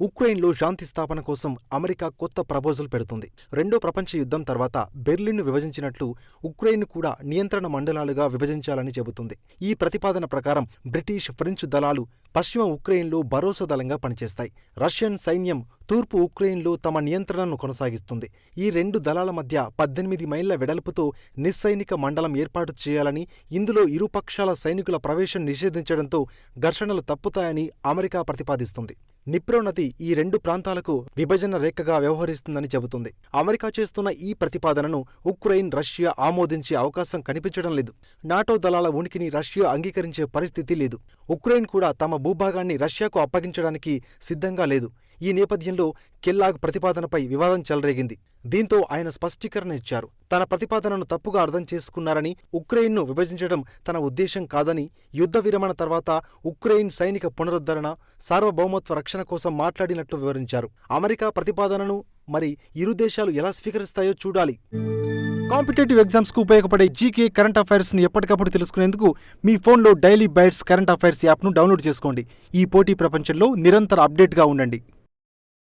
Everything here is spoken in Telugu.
ఉక్రెయిన్లో శాంతి స్థాపన కోసం అమెరికా కొత్త ప్రపోజల్ పెడుతుంది. రెండో ప్రపంచ యుద్ధం తర్వాత బెర్లిన్ను విభజించినట్లు ఉక్రెయిన్ కూడా నియంత్రణ మండలాలుగా విభజించాలని చెబుతుంది. ఈ ప్రతిపాదన ప్రకారం బ్రిటిష్ ఫ్రెంచ్ దళాలు పశ్చిమ ఉక్రెయిన్లో భరోసా దళంగా పనిచేస్తాయి. రష్యన్ సైన్యం తూర్పు ఉక్రెయిన్లో తమ నియంత్రణను కొనసాగిస్తుంది. ఈ రెండు దళాల మధ్య పద్దెనిమిది మైళ్ళ వెడల్పుతో నిస్సైనిక మండలం ఏర్పాటు చేయాలని ఇందులో ఇరుపక్షాల సైనికుల ప్రవేశం నిషేధించడంతో ఘర్షణలు తప్పుతాయని అమెరికా ప్రతిపాదిస్తుంది. నిప్రో నది ఈ రెండు ప్రాంతాలకు విభజన రేఖగా వ్యవహరిస్తుందని చెబుతుంది. అమెరికా చేస్తున్న ఈ ప్రతిపాదనను ఉక్రెయిన్ రష్యా ఆమోదించే అవకాశం కనిపించడం లేదు. నాటో దళాల ఉనికిని రష్యా అంగీకరించే పరిస్థితి లేదు. ఉక్రెయిన్ కూడా తమ భూభాగాన్ని రష్యాకు అప్పగించడానికి సిద్ధంగా లేదు. ఈ నేపథ్యంలో కెల్లాగ్ ప్రతిపాదనపై వివాదం చెలరేగింది. దీంతో ఆయన స్పష్టీకరణ ఇచ్చారు. తన ప్రతిపాదనను తప్పుగా అర్థం చేసుకున్నారని ఉక్రెయిన్ను విభజించడం తన ఉద్దేశం కాదని యుద్ధ విరమణ తర్వాత ఉక్రెయిన్ సైనిక పునరుద్ధరణ సార్వభౌమత్వ రక్షణ కోసం మాట్లాడినట్లు వివరించారు. అమెరికా ప్రతిపాదనను మరి ఇరు దేశాలు ఎలా స్వీకరిస్తాయో చూడాలి. కాంపిటేటివ్ ఎగ్జామ్స్కు ఉపయోగపడే జీకే కరెంట్ అఫైర్స్ని ఎప్పటికప్పుడు తెలుసుకునేందుకు మీ ఫోన్లో డైలీ బైట్స్ కరెంట్ అఫైర్స్ యాప్ను డౌన్లోడ్ చేసుకోండి. ఈ పోటీ ప్రపంచంలో నిరంతర అప్డేట్గా ఉండండి.